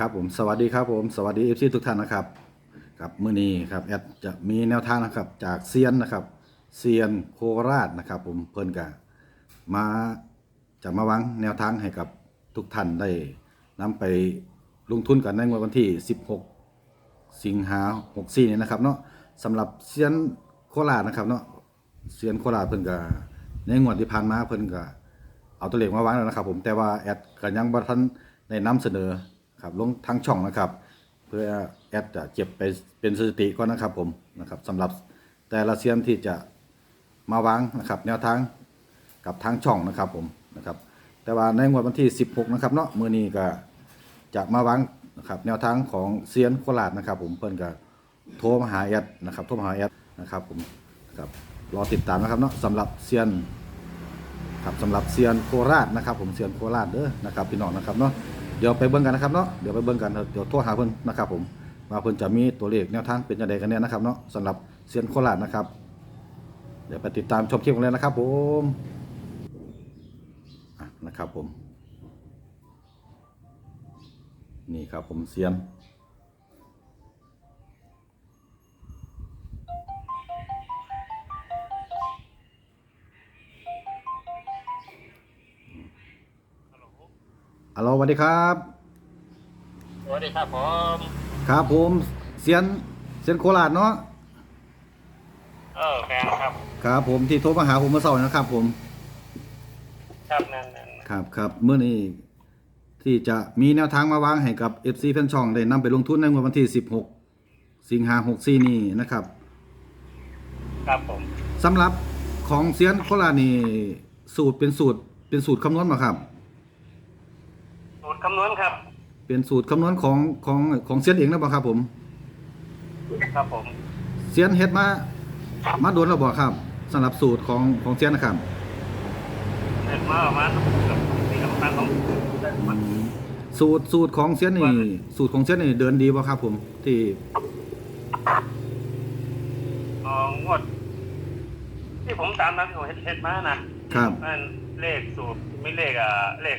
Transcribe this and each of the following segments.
ครับผมสวัสดีครับผมสวัสดีเอฟซีทุกท่านนะครับครับมื้อนี้ครับแอดจะมีแนวทางนะครับจากเซียนนะครับเซียนโคราชนะครับ ผมเพิ่นกะมาจะมาวางแนวทางให้กับทุกท่านได้นำไปลงทุนกันในงวดวันที่ 16 สิงหา64นี่นะครับเนาะสำหรับเซียนโคราชนะครับเนาะเซียนโคราชเพิ่นก็ในงวดที่ผ่านมาเพิ่นก็เอาตัวเลขมาวางแล้วนะครับ ผมแต่ว่าแอดก็ยังบ่ทันได้นำเสนอ ครับลงทางช่องนะครับ เพื่อแอดจะเก็บไปเป็นสถิติก่อนนะครับผมนะครับสำหรับแต่ละเซียนที่จะมาวางนะครับ แนวทางกับทางช่องนะครับผมนะครับ แต่ว่าในงวดวันที่ 16 นะครับเนาะมือนี้ก็จะมาวางนะครับแนวทางของเซียนโคราชนะครับ ผมเพิ่อนก็โทรมาหาแอดนะครับโทรมาหาแอดนะครับผมครับรอติดตามนะครับเนาะสำหรับเซียนครับสำหรับเซียนโคราชนะครับ ผมเซียนโคราชเด้อนะครับพี่น้องนะครับเนาะ ดี๋ยวไปเบิ่งกันนะครับเนาะเดี๋ยวไปเบิ่งกันเดี๋ยวโทรหาเพิ่นนะครับผมว่าเพิ่นจะมีตัวเลขแนวทางเป็นยังไงกันเนี่ยนะครับเนาะสำหรับเซียนโคราชนะครับ เดี๋ยวไปติดตามชมคลิปกันเลยนะครับผมนะครับผม นี่ครับผมเซียน ฮัลโหลสวัสดีครับสวัสดีครับผมครับผมเซียนเซียนโคราชเนาะเออแฟนครับ ครับผมที่โทรมาหาผมเมื่อเช้านะครับผม ครับนั่นนั่นครับครับเมื่อนี้ที่จะมีแนวทางมาวางให้กับ FC แฟนช่องได้นำไปลงทุนในงวดวันที่ 16 สิงหา64นี้นะครับ ครับผมสำหรับของเซียนโคราชนี่สูตรเป็นสูตรเป็นสูตรคำนวณมาครับ สูตรคำนวณครับ เป็นสูตรคำนวณของของของเซียนเองนะบ่ครับผมครับผมเซียนเฮ็ดมามาโดนแล้วบ่ครับสำหรับสูตรของของเซียนนะครับเดินมาประมาณกับสี่กับตันของสูตรสูตรของเซียนนี่ สูตรของเซียนนี่เดินดีป่ะครับ ผมที่เอ่องวดที่ผมตามนั้นที่ผมเฮ็ดเฮ็ดมานะครับนั่นเลขสูตรไม่เลขอะเลข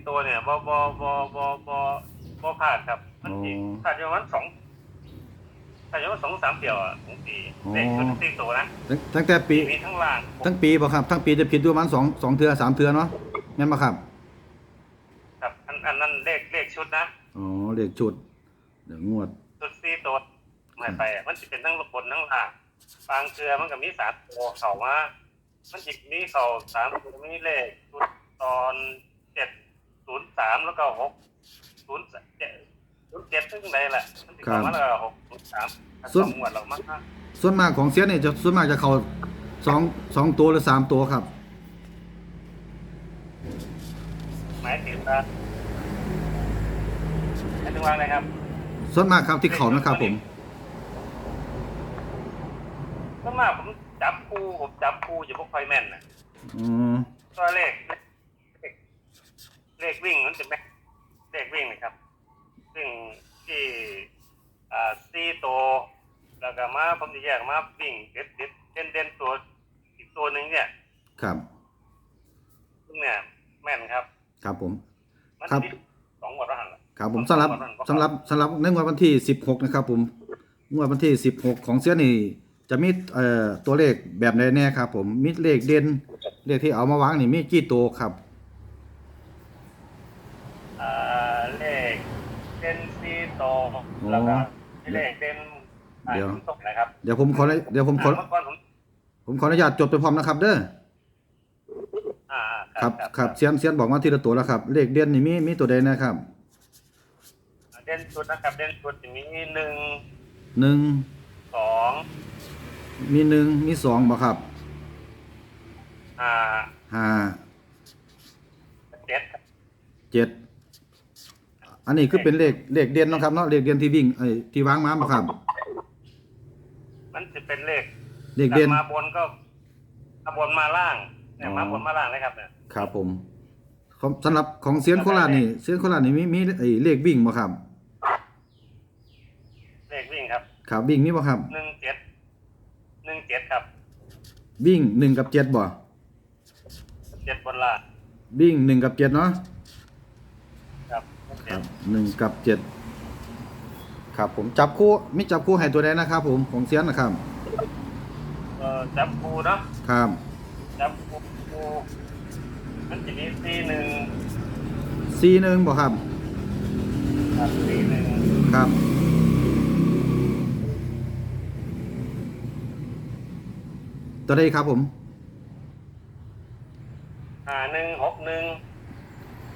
ที่ตัวเนี่ยบ่บ่บ่บ่บ่บ่พลาดครับ มันจริงพลาดอยู่ประมาณสองพลาดอยู่ประมาณสองสามเดียวอะของปีเลขชุดที่ตัวนะตั้งตั้งแต่ปีมีทั้งล่างทั้งปีบ่ครับ ทั้งปีจะผิดอยู่ประมาณสองสองเทือสามเทือเนาะแม่นบ่ครับ ครับอันอันนั้นเลขเลขชุดนะอ๋อเลขชุด เดี๋ยวงวดชุดสี่ตัวหายไปอะมันจะเป็นทั้งบนทั้งล่างบางเทือมันก็มีสามตัวเขามามันจิมีเขาสามตัวมีเลขชุดตอนเจ็ด ศูนย์สามแล้วก็หกศูนย์เจ็ดศูนย์เจ็ดซึ่งใดแหละมันจะเข้ามาแล้วก็หกศูนย์สามสองหมวดเรามาก ส่วนมากของเซียนนี่จะส่วนมากจะเข้าสองสองตัวหรือสามตัวครับ หมายถึงว่าหมายถึงว่าอะไรครับ ส่วนมากครับที่เขานะครับผมก็มากผมจับคู่ผมจับคู่อยู่พวกไฟแม่นน่ะอืมตัวเลขเลข เลขวิ่งมันจะแม่นเลขวิ่งนะครับ ซึ่งที่อ่าซีโตวแล้วก็มาผมจะแยกมาวิ่งเด็ดเด็ดเด่นเด่นตัวอีกตัวหนึ่งเนี่ยครับ ซึ่งเนี่ยแม่นครับ ครับผม มันครับ ที่สองหมวดละหันละ ครับผมสำหรับสำหรับสำหรับในงวดวันที่ 16 นะครับผมงวดวันที่ 16 ของเซียนนี่จะมีเอ่อตัวเลขแบบใดแน่ครับผมมีเลขเด่นเลขที่เอามาวางนี่มีกี่ตัวครับ อ่าเลข เด่นซีโตวแล้วก็เลขเด่นอ่าเดี๋ยว ตกนะครับเดี๋ยวผมขอเดี๋ยวผมขอ อ่าเมื่อก่อนผมผมขออนุญาตจดไปพร้อมนะครับ เด้อ อ่าครับครับเซียนเซียนบอกมาทีละตัวแล้วครับ เลขเด่นนี่มีมีตัวใดนะครับ เด่นชุดนะครับเด่นชุดจะมีหนึ่งหนึ่ง สองมีหนึ่ง มีสองบ่ครับห้าห้าเจ็ดเจ็ด อันนี้คือเป็นเลขเลขเด่นเนาะครับเนาะเลขเด่นที่วิ่งไอ้ที่วางมาบ่ครับ มันจะเป็นเลขเลขเด่น มาบนก็มาบนมาล่างเนี่ยอ๋อ มาบนมาล่างเลยครับเนี่ยครับผมของสำหรับของเซียนโคราชนี่เซียนโคราชนี่มีมีไอ้เลขวิ่งบ่ครับเลขวิ่งครับครับวิ่งมีบ่ครับ หนึ่งเจ็ดหนึ่งเจ็ดครับวิ่งหนึ่งกับเจ็ดบ่เจ็ดบนล่างวิ่งหนึ่งกับเจ็ดเนาะ ครับคเจ็รัดบหนึ่งกับเจ็ดครับผมจับคู่มีจับคู่ให้ตัวใดนะครับผมของเซียนนะครับเอ่อจับคูเนาะครับจับคูคูมันจะมีสี่หนึ่งซีหนึ่งบ่ครับครับสี่หนึ่งครับตัวใดครับผมห้าหนึ่งหกหนึ่ง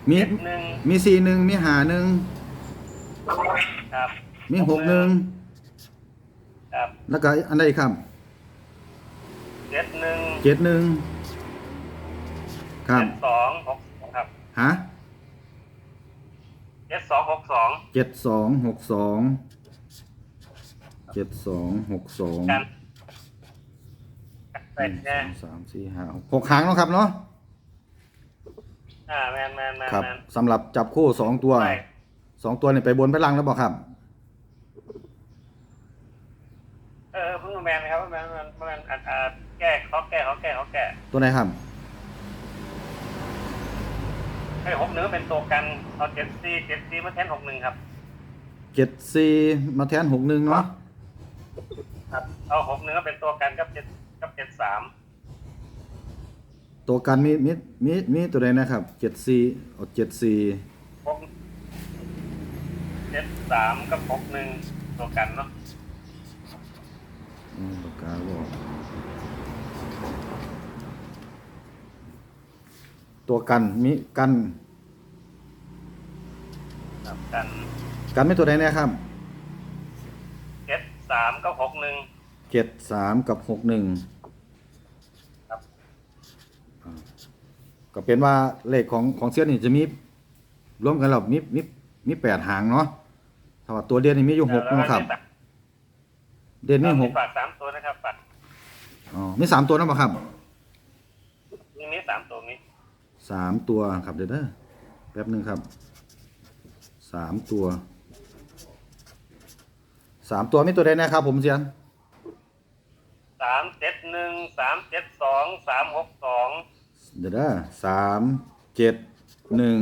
มีเจ็ดหนึ่งมีซีหนึ่งมีหาหนึ่งครับมีหกหนึ่งครับแล้วก็อันใดครับเจ็ดหนึ่งเจ็ดหนึ่งครับเจ็ดสองหกสองครับฮะเจ็ดสองหกสองเจ็ดสองหกสองเจ็ดสองหกสองกันหใส่นึ่งสแน่องสามสี่ห้าหกหกหางเนาะครับเนาะ อ่าแมนแมนแมนครับแมนสำหรับจับคู่สองตัวไปสองตัวนี่ไปบนไปล่างแล้วบอกครับ เออเพิ่งแมนครับแมนแมนแมนอ่าอ่าแก้เขาแก้เขาแก้เขาแก้ตัวไหนครับ ให้หกเนื้อเป็นตัวกันเอาเจ็ดซีเจ็ดซีมาแทนหกหนึ่งครับเจ็ดสี่มาแทนหกหนึ่งเนาะครับเอาหกเนื้อเป็นตัวกันกับเจ็ดกับเจ็ดสาม ตัวกันมีมีมีมีตัวใดนะครับเจ็ดสี่เอาเจ็ดสี่หกเจ็ดสามกับหกหนึ่งตัวกันเนาะอืมปากกาบอกตัวกันมีกันครับกันกันไม่ตัวใดแน่ครับเจ็ดสามกับหกหนึ่งเจ็ดสามกับหกหนึ่ง ครับ ก็เป็นว่าเลขของของเซียนนี่จะมีรวมกันแล้วมีมีมีแปดหางเนาะถ้าว่าตัวเดียวนี่มีอยู่หกแล้วเนาะครับมีฝากเด่นมีหกฝากสามตัวนะครับฝากอ๋อมีสามตัวนะบ่ครับมีมีสามตัวนี้สามตัวครับเดี๋ยวเด้อแป๊บหนึ่งครับสามตัวสามตัวมีตัวใดนะครับ ผมเซียนสามเจ็ดหนึ่งสามเจ็ดสองสามหกสอง เดี๋ยวเด้อสามเจ็ดหนึ่ง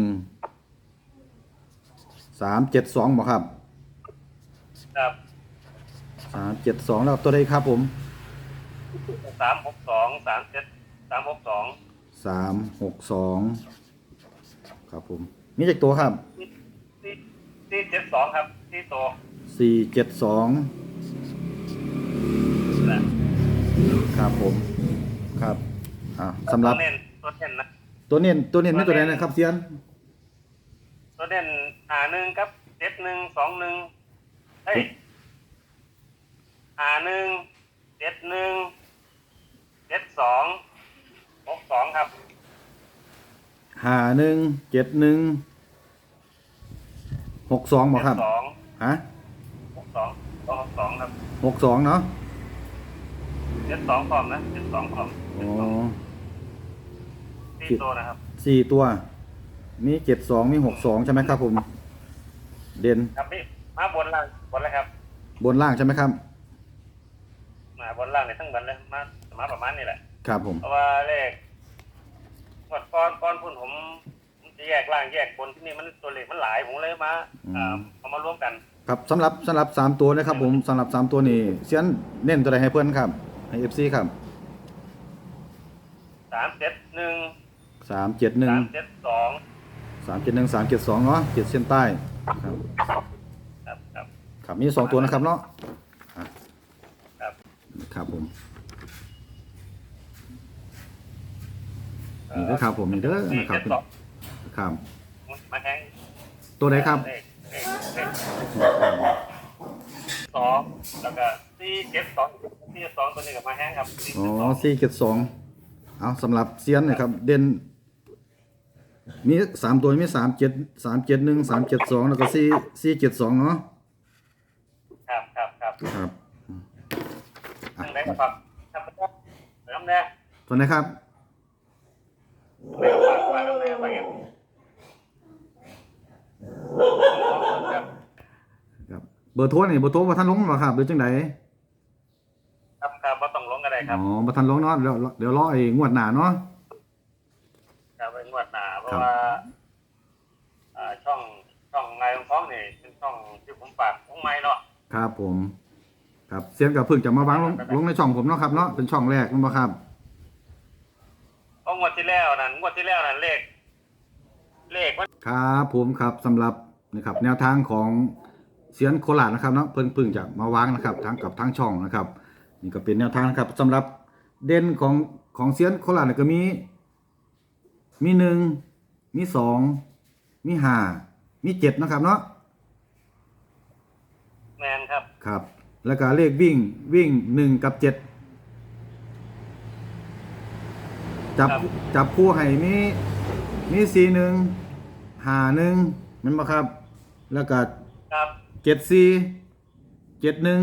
สามเจ็ดสองบ่ครับครับสามเจ็ดสองแล้วตัวใดครับผมสามหกสองสามเจ็ดสามหกสองสามหกสองครับผมมีจากตัวครับที่ที่เจ็ดสองครับที่ตัวสี่เจ็ดสองนะครับผมครับอ่าสำหรับตัวเน้น ตัวเน้นนะตัวเน้นตัวเน้นมีตัวใดนะครับเซียนตัวเน้นหาหนึ่งครับเจ็ดหนึ่งสองหนึ่งเฮ้ยหาหนึ่งเจ็ดหนึ่งเจ็ดสองหกสองครับห้าหนึ่งเจ็ดหนึ่งหกสองบ่เจ็ดครับสองฮะหกสองสองหกสองครับหกสองเนาะเจ็ดสองพร้อมนะเจ็ดสองพร้อมอ๋อ ที่ตัวนะครับสี่ตัว มีเจ็ดสองมีหกสองใช่ไหมครับผม เด่นครับพี่มาบนล่างบนเลยครับบนล่างใช่ไหมครับ มาบนล่างในทั้งบนเลยมามาประมาณนี้แหละครับผม เพราะว่าเลขงวดก้อนก้อนพุ่นผมผมจะแยกล่างแยกบนที่นี่มันตัวเลขมันหลายผมเลยมาอ่าเอามารวมกันครับสำหรับสำหรับสามตัวนะครับผมสำหรับสามตัวนี่เซียนเน้นตัวใดให้เพื่อนครับให้เอฟซีครับสามเจ็ดหนึ่ง สามเจ็ดหนึ่งสามเจ็ดสองสามเจ็ดหนึ่งสามเจ็ดสองเนาะเจ็ดเส้นใต้ครับครับครับครับมีสองตัวนะครับเนาะอะครับครับผมนี่เด้อครับผมนี่เด้อสี่นะครับเจ็ดสองครับมาแทงตัวไหนครับเลขเลขเลขสองแล้วก็สี่เจ็ดสองสี่เจ็ดสองตัวนี้กับมาแห้งครับ472อ๋อสี่เจ็ดสองเอาสำหรับเซียนนะครับ เด่น มีสามตัวมีสามเจ็ดสามเจ็ดหนึ่งสามเจ็ดสองแล้วก็สี่สี่เจ็ดสองเนาะครับครับครับครับทางไหนก็ฝากครับน้ำแน่ตัวไหนครับไม่ฝากฝากน้ำแน่ไปเงี้ยครับครับเบอร์โทรนี่เบอร์โทรบ่ทันลงบ่ครับหรือจังไดครับครับว่าต้องลงอะไรครับอ๋อบ่ทันลงเนาะเดี๋ยวเดี๋ยวรอไอ้งวดหน้าเนาะ ครับเป็นงวดหนาเพ ราะครับว่าอ่าช่องช่องไงของฟ้องนี่เป็นช่องที่ผมฝากของไม้เนาะครับผม ครับเสียงกับเพิ่งจะมาวางลงลงในช่องผมเนาะครับเนาะเป็นช่องแรกนั่นบ่ครับเพราะงวดที่แล้วนั้นงวดที่แล้วนั้นเลข เลขมันครับผมครับสำหรับนะครับ แนวทางของเสียนโคราชนะครับเนาะเพิ่งเพิ่งจะมาวางนะครับ ทั้งกับทั้งช่องนะครับ นี่ก็เป็นแนวทางนะครับสำหรับเด่นของของเสียนโคราชเนี่ยก็มีมีหนึ่ง มีสองมีห้ามีเจ็ดนะครับเนาะแมนครับ ครับ แล้วก็เลขวิ่งวิ่งหนึ่งกับเจ็ดจับครับ จับคู่ให้มีมีสี่หนึ่งห้าหนึ่งแมันบ่ครับ แล้วก็ครับเจ็ดสี่เจ็ดหนึ่ง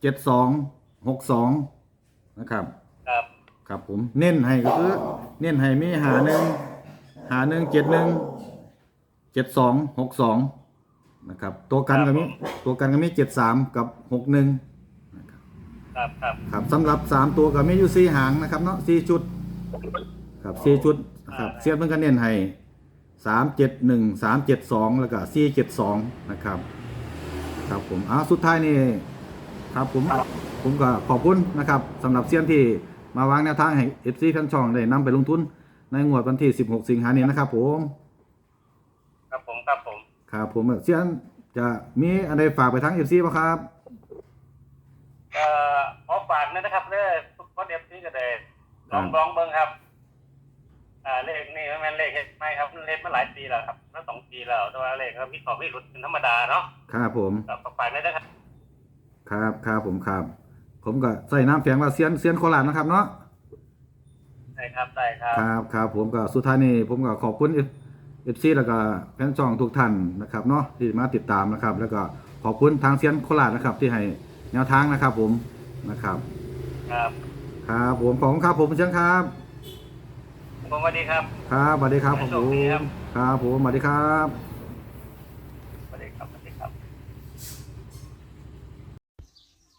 เจ็ดสองหกสองนะครับ ครับ ครับผมเน้นให้ก็คือเน้นให้มีหาหนึ่ง หาหนึ่งเจ็ดหนึ่งเจ็ดสองหกสองนะครับ ตัวกันก็มีตัวกันก็มีเจ็ดสามกับหกหนึ่งครับครับครับสำหรับสามตัวก็มีอยู่สี่หางนะครับเนาะสี่ชุด ครับสี่ชุดนะครับเสียบเพิ่นก็เน้นให้สามเจ็ดหนึ่งสามเจ็ดสองแล้วก็สี่เจ็ดสองนะครับ ครับผมอ้าวสุดท้ายนี่ครับผมผมก็ขอบคุณนะครับสำหรับเซียนที่มาวางแนวทางให้ FC แฟนช่องได้นำไปลงทุน ในงวดวันที่16สิงหาคมนี้นะครับผมครับผมครับผมครับผมเซียนจะมีอะไรฝากไปทั้ง FC ป่ะครับเอ่อขอฝากนะครับเด้อทุกคนเอฟซีก็ได้ลองครับลองเบิ่งครับ อ่าเลขนี่มันเลขเฮ็ดไม่ครับมันเลขมาหลายปีแล้วครับมาสองปีแล้วแต่ว่าเลขก็มีของมีหลุดเป็นธรรมดาเนาะครับผมก็ขอฝากได้นะครับ ครับครับผมครับ ผมก็ใส่น้ำแฝงว่าเซียนเซียนโคราชนะครับเนาะ ได้ครับได้ครับครับครับผมก็สุดท้ายนี้ผมก็ขอบคุณ FC แล้วก็แฟนช่องทุกท่านนะครับเนาะที่มาติดตามนะครับ แล้วก็ขอบคุณทางเซียนโคราชนะครับ ที่ให้แนวทางนะครับ ผมนะครับ ครับครับผมขอบคุณครับผมเชียงครับผมสวัสดีครับ ครับสวัสดีครับผมโชคดีครับครับผมสวัสดีครับ สวัสดีครับสวัสดีครับ